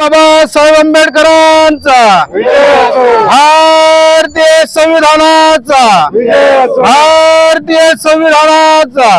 बाबासाहेब आंबेडकरांचा. भारतीय संविधानाचा. भारतीय संविधानाचा.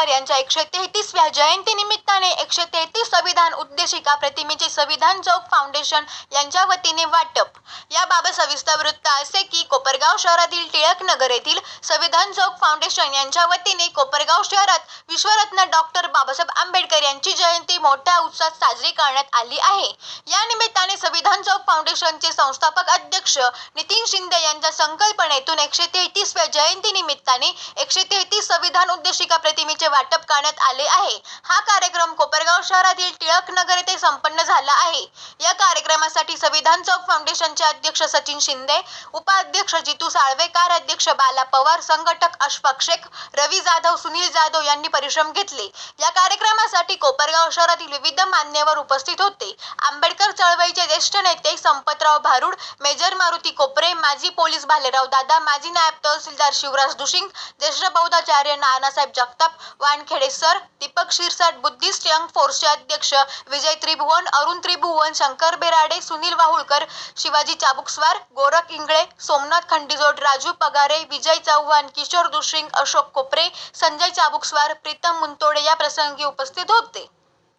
आंबेडकर यांच्या एकशे तेहतीसव्या जयंती निमित्ताने एकशे तेहतीस संविधान उद्देशिका प्रतिमेचे संविधान चौक फाउंडेशन यांच्या वतीने वाटप. याबाबत सविस्तर वृत्त असे की कोपरगाव शहरातील टिळक नगर येथील संविधान चौक फाउंडेशन यांच्या वतीने कोपरगाव शहरात विश्वरत्न डॉक्टर बाबासाहेब आंबेडकर यांची जयंती मोठ्या उत्साहात साजरी करण्यात आली आहे. या निमित्ताने संविधान चौक फाउंडेशनचे संस्थापक अध्यक्ष नितीन शिंदे यांच्या संकल्पनेतून एकशे तेहतीसव्या जयंती निमित्ताने एकशे तेहतीस संविधान उद्देशिका प्रतिमेचे वाटप करण्यात आले आहे. हा कार्यक्रम कोपरगाव शहरातील टिळक नगर येथे संपन्न झाला आहे. या कार्यक्रमासाठी संविधान चौक फाउंडेशनचे अध्यक्ष सचिन शिंदे उपाध्यक्ष जितू साळवेकार अध्यक्ष बाला पवार संघटक अशफाक शेख रवी जाधव सुनील जाधव यांनी परिश्रम घेतले. या कार्यक्रमासाठी कोपरगाव शहरातील विविध मान्यवर उपस्थित होते. आंबेडकर चळवळीचे ज्येष्ठ नेते संपतराव भारुड मेजर मारुती कोपरे माजी पोलीस भालेराव दादा माजी नायब तहसीलदार शिवराज दुशिंग ज्येष्ठ बौद्धाचार्य Nanasaheb Jagtap Wankhede sir Deepak Shirsat Buddhist young फोर्सचे अध्यक्ष विजय त्रिभुवन अरुण त्रिभुवन शंकर बेराडे सुनील वाहुळकर शिवाजी चाबुकस्वार गोरख इंगळे सोमनाथ खंडीजोड राजू पगारे विजय चव्हाण किशोर दुशिंग अशोक कोपरे संजय चाबुकस्वार प्रीतम मुंतोडे या प्रसंगी उपस्थित होते.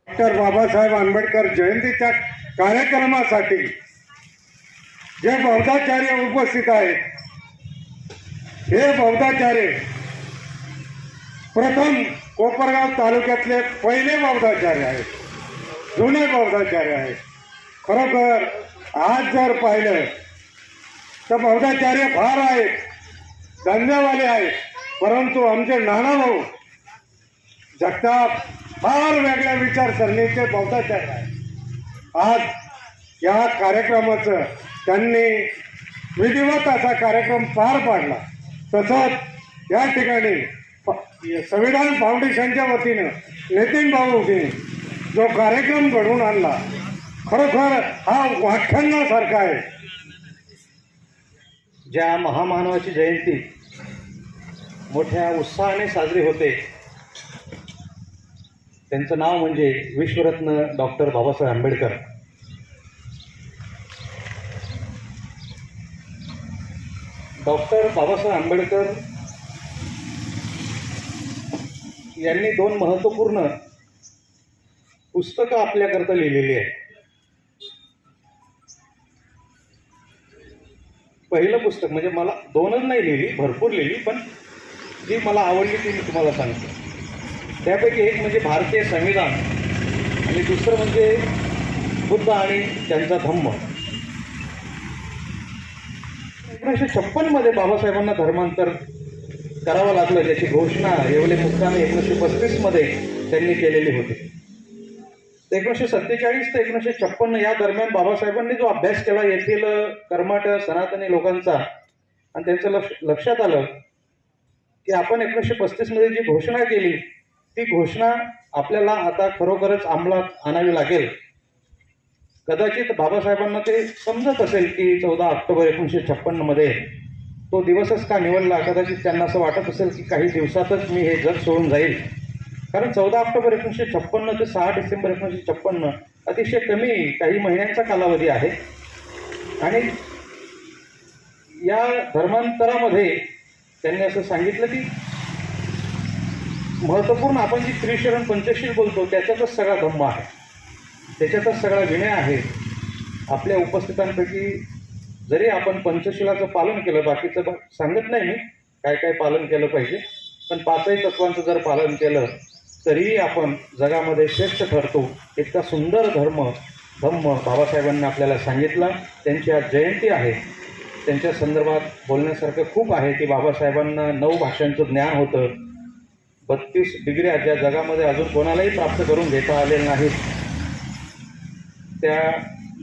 डॉक्टर बाबासाहेब आंबेडकर जयंतीच्या कार्यक्रमासाठी जे बौद्धाचार्य उपस्थित आहेत हे बौद्धाचार्य प्रथम कोपरगाव तालुक्यातले पहिले बौद्धाचार्य आहेत. जुने बौद्धाचार्य आहेत. खरोखर आज जर पाहिलं तर बौद्धाचार्य फार आहेत. धंदेवाले आहेत. परंतु आमचे नानाभाऊ जगताप फार वेगळ्या विचारसरणीचे बौद्धाचार्य आहेत. आज या कार्यक्रमाचं त्यांनी विधिवत असा कार्यक्रम पार पाडला. तसंच या ठिकाणी संविधान फाउंडेशनच्या वतीनं नितीन भाऊने जो कार्यक्रम घडवून आणला खरोखर हा व्याख्यानासारखा आहे. ज्या महामानवाची जयंती मोठ्या उत्साहाने साजरी होते त्यांचं नाव म्हणजे विश्वरत्न डॉक्टर बाबासाहेब आंबेडकर. डॉक्टर बाबासाहेब आंबेडकर यांनी दोन महत्त्वपूर्ण पुस्तकं आपल्याकरता लिहिलेली आहेत. पहिलं पुस्तक म्हणजे मला दोनच नाही लिहिली भरपूर लिहिली पण जी मला आवडली ती मी तुम्हाला सांगतो. त्यापैकी एक म्हणजे भारतीय संविधान आणि दुसरं म्हणजे बुद्ध आणि त्यांचा धम्म. एकोणीसशे छप्पनमध्ये बाबासाहेबांना धर्मांतर करावं लागलं त्याची घोषणा येवले मुक्कामी एकोणीसशे पस्तीसमध्ये त्यांनी केलेली होती. एकोणीसशे सत्तेचाळीस ते एकोणीसशे छप्पन्न या दरम्यान बाबासाहेबांनी जो अभ्यास केला येथील कर्माट सनातनी लोकांचा आणि त्यांचं लक्ष लक्षात आलं की आपण एकोणीसशे पस्तीसमध्ये जी घोषणा केली ती घोषणा आपल्याला आता खरोखरच अंमलात आणावी लागेल. कदाचित बाबासाहेबांना ते समजत असेल की चौदा ऑक्टोबर एकोणीसशे छप्पन्नमध्ये तो दिवसच का निवडला? कदाचित त्यांना असं वाटत असेल की काही दिवसातच मी हे जग सोडून जाईल. कारण चौदा ऑक्टोबर एकोणीसशे छप्पन्न ते सहा डिसेंबर एकोणीसशे छप्पन्न अतिशय कमी काही महिन्यांचा कालावधी आहे. आणि या धर्मांतरामध्ये त्यांनी असं सांगितलं की महत्त्वपूर्ण आपण जी त्रिशरण पंचशील बोलतो त्याच्यातच सगळा धम्म आहे. त्याच्यातच सगळा विनय आहे. आपल्या उपस्थितांपैकी जरी आपण पंचशिलाचं पालन केलं बाकीचं सांगत नाही मी काय काय पालन केलं पाहिजे पण पाचही तत्वांचं जर पालन केलं तरीही आपण जगामध्ये श्रेष्ठ ठरतो. इतका सुंदर धर्म धम्म बाबासाहेबांनी आपल्याला सांगितला. त्यांची आज जयंती आहे. त्यांच्या संदर्भात बोलण्यासारखं खूप आहे की बाबासाहेबांना नऊ भाषांचं ज्ञान होतं. बत्तीस डिग्र्या ज्या जगामध्ये अजून कोणालाही प्राप्त करून घेता आलेल्या नाहीत त्या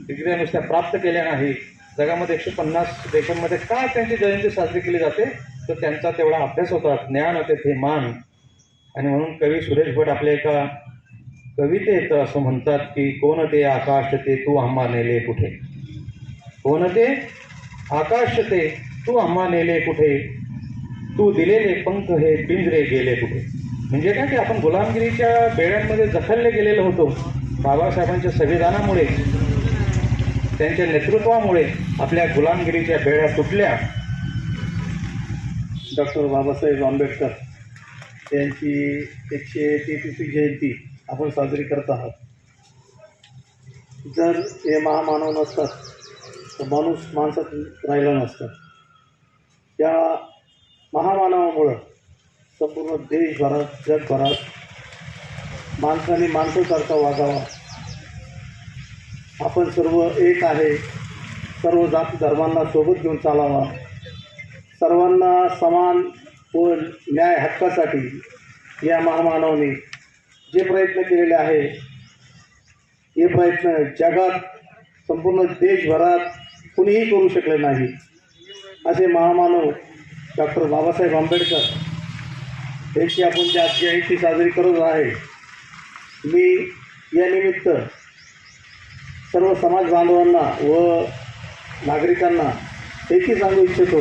डिग्र्या नुसत्या प्राप्त केल्या नाहीत. जगामध्ये एकशे पन्नास देशांमध्ये का त्यांची जयंती साजरी केली जाते तर त्यांचा तेवढा अभ्यास होता ज्ञान होते ते मान. आणि म्हणून कवी सुरेश भट आपल्या एका कवितेत असं म्हणतात की कोण ते आकाश ते तू आम्हा नेले कुठे? कोण ते आकाश ते तू आम्हा नेले कुठे? तू दिलेले पंख हे पिंजरे गेले कुठे? म्हणजे काय की आपण गुलामगिरीच्या बेड्यांमध्ये जखलले गेलेलो होतो. बाबासाहेबांच्या संविधानामुळे त्यांच्या नेतृत्वामुळे आपल्या गुलामगिरीच्या बेड्या तुटल्या. डॉक्टर बाबासाहेब आंबेडकर यांची एकशे तेहतीसवी जयंती आपण साजरी करत आहात. जर हे महामानव नसतात तर माणूस माणसात राहिला नसतं. त्या महामानवामुळं संपूर्ण देशभरात जगभरात माणसाने माणसासारखा वागावा. आपण सर्व एक आहे. सर्व जाती धर्मांना सोबत घेऊन चालावा. सर्वांना समान व न्याय हक्कासाठी या महामानवाने जे प्रयत्न केलेले आहे हे प्रयत्न जगात संपूर्ण देशभरात कुणीही करू शकले नाही. असे महामानव डॉक्टर बाबासाहेब आंबेडकर यांची आपण ज्या जयंती साजरी करत आहे मी या निमित्त सर्व समाज बांधवांना व नागरिकांना एकही सांगू इच्छितो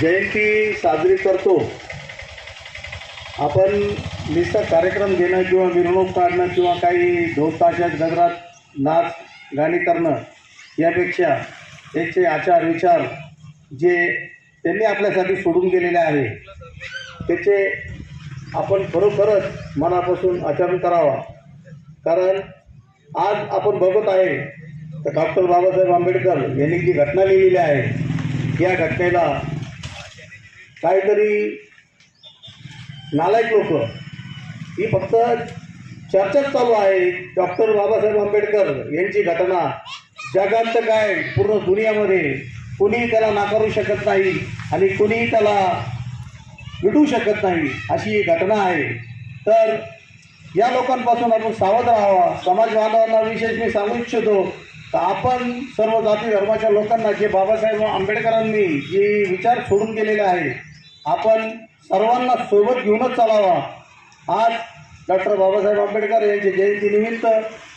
जयंती साजरी करतो. आपण नुसता कार्यक्रम घेणं किंवा मिरवणूक काढणं किंवा काही ढोल गजरात नाच गाणी करणं यापेक्षा त्यांचे आचार विचार जे त्यांनी आपल्यासाठी सोडून गेलेले आहे त्याचे आपण खरोखरच मनापासून आचरण करावा. कारण आज आपण बघत आहे तर डॉक्टर बाबासाहेब आंबेडकर यांनी जी घटना लिहिलेली आहे या घटनेला काहीतरी नालायक लोक ही फक्त चर्चाच चालू आहे. डॉक्टर बाबासाहेब आंबेडकर यांची घटना जगात काय पूर्ण दुनियामध्ये कुणीही त्याला नाकारू शकत नाही आणि कुणीही त्याला मिटू शकत नाही अशी ही घटना आहे. तर या लोकांपासून आपण सावध राहावा. समाज बांधवांना विशेष मी सांगू इच्छितो तर आपण सर्व जाती धर्माच्या लोकांना जे बाबासाहेब आंबेडकरांनी जे विचार सोडून गेलेले आहे आपण सर्वांना सोबत घेऊनच चालावा. आज डॉक्टर बाबासाहेब आंबेडकर यांच्या जयंतीनिमित्त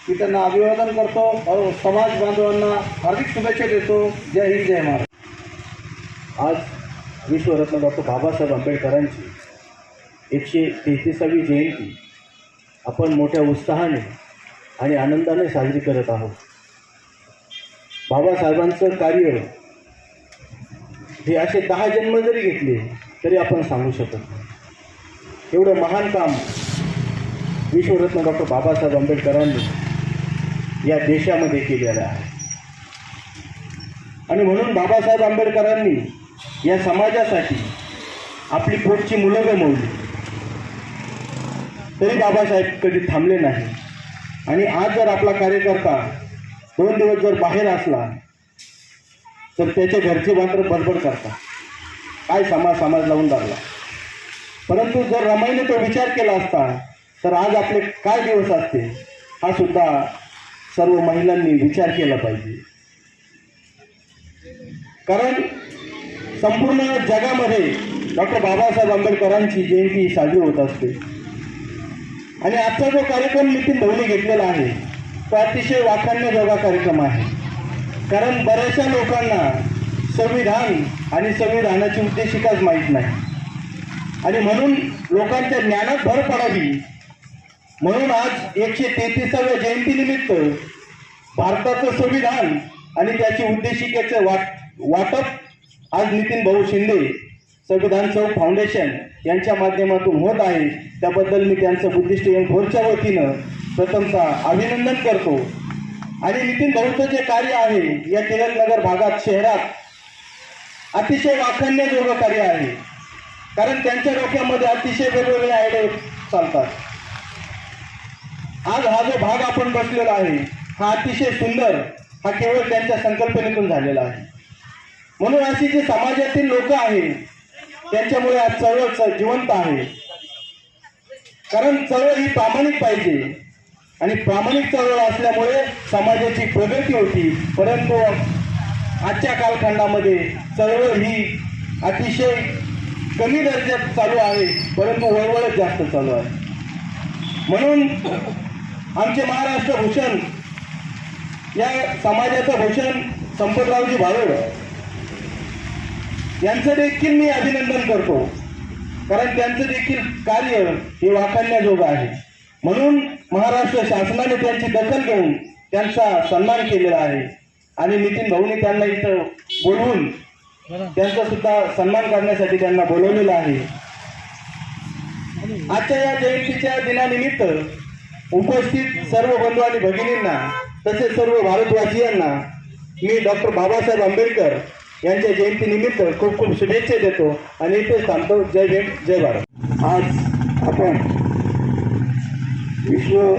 मी त्यांना अभिवादन करतो. समाज बांधवांना हार्दिक शुभेच्छा देतो. जय हिंद जय महाराज आज विश्वरत्न डॉक्टर बाबासाहेब आंबेडकरांची एकशे तेहतीसावी जयंती. आपण मोठ्या उत्साहाने आणि आनंदाने साजरी करत आहोत. बाबासाहेबांचं कार्य हे असे दहा जन्म जरी घेतले तरी आपण सांगू शकत नाही. एवढं महान काम विश्वरत्न डॉक्टर बाबासाहेब आंबेडकरांनी या देशामध्ये केलेलं आहे. आणि म्हणून बाबासाहेब आंबेडकरांनी या समाजासाठी आपली पोटची मुलं गमवली. तरी बाबासाहेब कधी थांबले नाही. आणि आज जर आपला कार्यकर्ता दोन दिवस जर बाहेर असला तर त्याच्या घरचे मात्र बडबड करतात काय समाज समाज लावून लागला परंतु जर रमाईने तो विचार केला असता तर आज आपले काय दिवस असते हा सुद्धा सर्व महिलांनी विचार केला पाहिजे. कारण संपूर्ण जगामध्ये डॉक्टर बाबासाहेब आंबेडकरांची जयंती साजरी होत असते. आणि आजचा जो कार्यक्रम नितीन भाऊने घेतलेला आहे तो अतिशय वाखाणण्याजोगा कार्यक्रम आहे. कारण बऱ्याचशा लोकांना संविधान आणि संविधानाची उद्देशिकाच माहीत नाही. आणि म्हणून लोकांच्या ज्ञानात भर पडावी. म्हणून आज एकशे तेहतीसाव्या जयंतीनिमित्त भारताचं संविधान आणि त्याची उद्देशिकेचं वाट वाटप आज नितीन भाऊ शिंदे संविधान चौक फाउंडेशन यांच्या माध्यमातून होत आहे. त्याबद्दल मी त्यांचं बुद्धिस्ट एम फोरच्या वतीनं प्रथमतः अभिनंदन करतो. आणि नितीन भाऊचं जे कार्य आहे या टिळकनगर भागात शहरात अतिशय वाखाणण्याजोगं कार्य आहे. कारण त्यांच्या डोक्यामध्ये अतिशय वेगवेगळे आयडिया चालतात. आज हा जो भाग आपण बसलेला आहे हा अतिशय सुंदर हा केवळ त्यांच्या संकल्पनेतून झालेला आहे. म्हणून अशी जी समाजातील लोक आहेत त्यांच्यामुळे आज चळवळ जिवंत आहे. कारण चळवळ ही प्रामाणिक पाहिजे. आणि प्रामाणिक चळवळ असल्यामुळे समाजाची प्रगती होती. परंतु आजच्या कालखंडामध्ये चळवळ ही अतिशय कमी दर्जात चालू आहे. परंतु वळवळच जास्त चालू आहे. म्हणून आमचे महाराष्ट्र भूषण या समाजाचं भूषण संपतरावजी भावड यांचं देखील मी अभिनंदन करतो. कारण त्यांचं देखील कार्य हे वाखाणण्याजोगं आहे. म्हणून महाराष्ट्र शासनाने त्यांची दखल घेऊन त्यांचा सन्मान केलेला आहे. आणि नितीन भाऊने त्यांना इथं बोलवून त्यांचा सुद्धा सन्मान करण्यासाठी त्यांना बोलवलेलं आहे. आजच्या या जयंतीच्या दिनानिमित्त उपस्थित सर्व बंधू आणि भगिनींना तसेच सर्व भारतवासियांना मी डॉक्टर बाबासाहेब आंबेडकर यांच्या जयंतीनिमित्त खूप खूप शुभेच्छा देतो आणि इथेच थांबतो. जय भीम जय भारत. आज आपण विश्व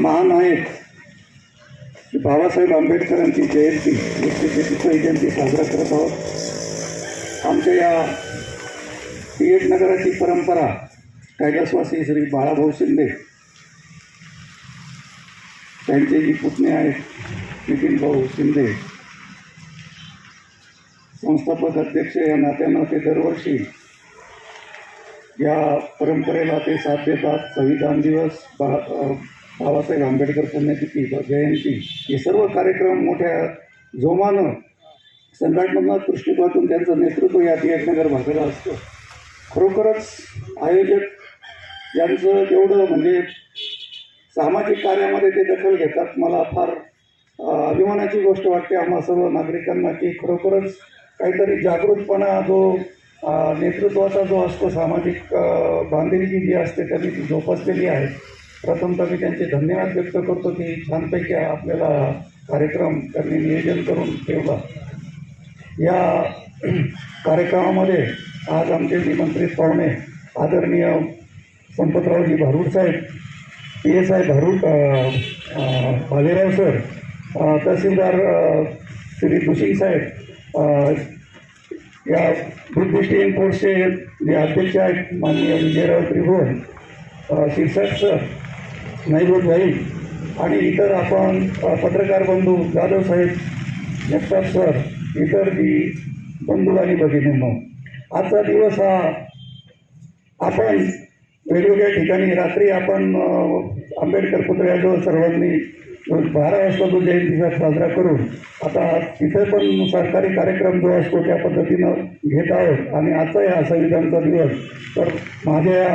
महानायक श्री बाबासाहेब आंबेडकरांची जयंती एकशे जयंती साजरा करत आहोत. आमच्या या टिएट नगराची परंपरा कैलासवासी श्री बाळाभाऊ शिंदे त्यांचे जी पुतणे आहेत नितीन भाऊ शिंदे संस्थापक अध्यक्ष या नात्यानं ते दरवर्षी या परंपरेला ते साथ देतात. संविधान दिवस बा बाबासाहेब आंबेडकर पुण्यतिथी जयंती हे सर्व कार्यक्रम मोठ्या जोमानं संघटनात्मक दृष्टिकोनातून त्यांचं नेतृत्व या टिळकनगर भागाला असतं. खरोखरच आयोजक यांचं जेवढं म्हणजे सामाजिक कार्यामध्ये ते दखल घेतात. मला फार अभिमानाची गोष्ट वाटते आम्हा सर्व नागरिकांना की खरोखरच काहीतरी जागृतपणा जो नेतृत्वाचा जो असतो सामाजिक बांधिलकी जी असते त्यांनी ती जोपासलेली आहे. प्रथमतः मी त्यांचे धन्यवाद व्यक्त करतो की छानपैकी आपल्याला कार्यक्रम त्यांनी नियोजन करून ठेवला. या कार्यक्रमामध्ये आज आमचे निमंत्रित पाहुणे आदरणीय संपतरावजी Bharud saheb P S I Bharud Bhalerao sir तहसीलदार श्री दुसिंग साहेब या बुद्धिस्ट कोर्सचे जे अध्यक्ष आहेत माननीय विजयराव त्रिभुवन शिक्षक सर नैभूत भाई आणि इतर आपण पत्रकार बंधू जाधव साहेब जगताप सर इतर जी बंधू आणि भगिनींनो आजचा दिवस हा आपण वेगवेगळ्या ठिकाणी रात्री आपण आंबेडकर पुतळ्याजवळ सर्वांनी बारा वाजता जो जयंतीचा साजरा करून आता तिथे पण सरकारी कार्यक्रम जो असतो त्या पद्धतीनं घेत आहोत. आणि आजचा हा संविधानचा दिवस तर माझ्या या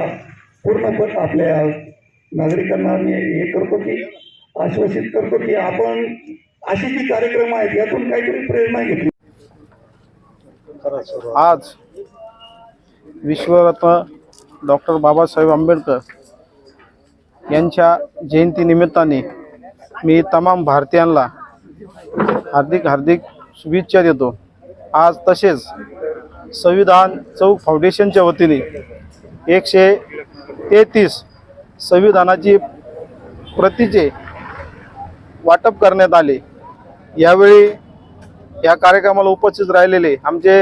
पूर्णपण आपल्या नागरिकांना मी हे करतो की आश्वासित करतो की आपण असे जी कार्यक्रम आहेत यातून काहीतरी प्रेरणा घेतली. आज विश्वरत्न डॉक्टर बाबासाहेब आंबेडकर यांच्या जयंतीनिमित्ताने मी तमाम भारतीयांना हार्दिक हार्दिक शुभेच्छा देतो. आज तसेच संविधान चौक फाउंडेशनच्या वतीने एकशे तेहतीस संविधानाची प्रतीचे वाटप करण्यात आले. यावेळी या कार्यक्रमाला उपस्थित राहिलेले आमचे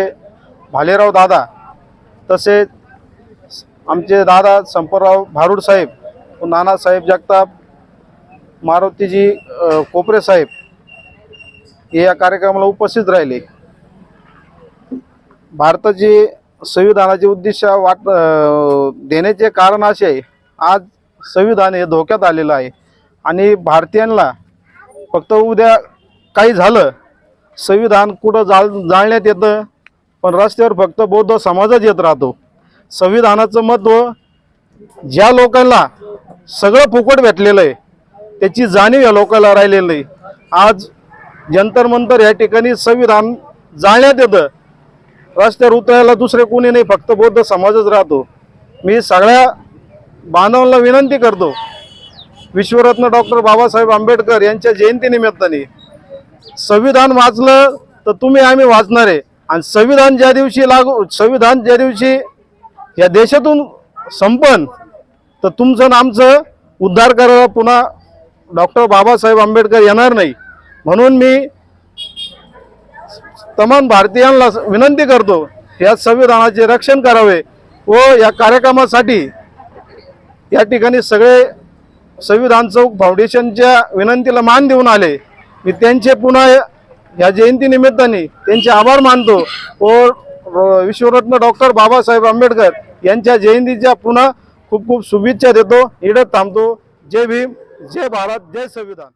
भालेराव दादा तसेच आमचे दादा संपतराव भारूड साहेब व नानासाहेब जगताप मारुतीजी कोपरे साहेब हे या कार्यक्रमाला उपस्थित राहिले. भारताची संविधानाचे उद्दिष्ट वाट देण्याचे कारण असे आहे आज संविधान हे धोक्यात आलेलं आहे. आणि भारतीयांना फक्त उद्या काही झालं संविधान कुठं जाळ जाळण्यात येतं पण रस्त्यावर फक्त बौद्ध समाजच येत राहतो. संविधानाचं महत्त्व ज्या लोकांना सगळं फुकट भेटलेलं आहे त्याची जाणीव या लोकांना राहिलेली नाही आज जंतर मंतर या ठिकाणी संविधान जाळण्यात येतं. रस्त्यावर उतरायला दुसरे कोणी नाही फक्त बौद्ध समाजच राहतो. मी सगळ्या बांधवांना विनंती करतो. विश्वरत्न डॉक्टर बाबासाहेब आंबेडकर यांच्या जयंतीनिमित्ताने संविधान वाचलं तर तुम्ही आम्ही वाचणार आहे. आणि संविधान ज्या दिवशी लागू संविधान ज्या दिवशी या देशातून संपन तर तुमचं आमचं उद्धार करायला पुन्हा डॉक्टर बाबासाहेब आंबेडकर येणार नाही. म्हणून मी तमाम भारतीयांना विनंती करतो या संविधानाचे रक्षण करावे व या कार्यक्रमासाठी या ठिकाणी सगळे संविधान चौक फाउंडेशनच्या विनंतीला मान देऊन आले. मी त्यांचे पुन्हा या जयंतीनिमित्ताने त्यांचे आभार मानतो व विश्वरत्न डॉक्टर बाबासाहेब आंबेडकर यांच्या जयंतीच्या पुन्हा खूप खूप शुभेच्छा देतो. इडत थांबतो. जय भीम. जय भारत जय संविधान.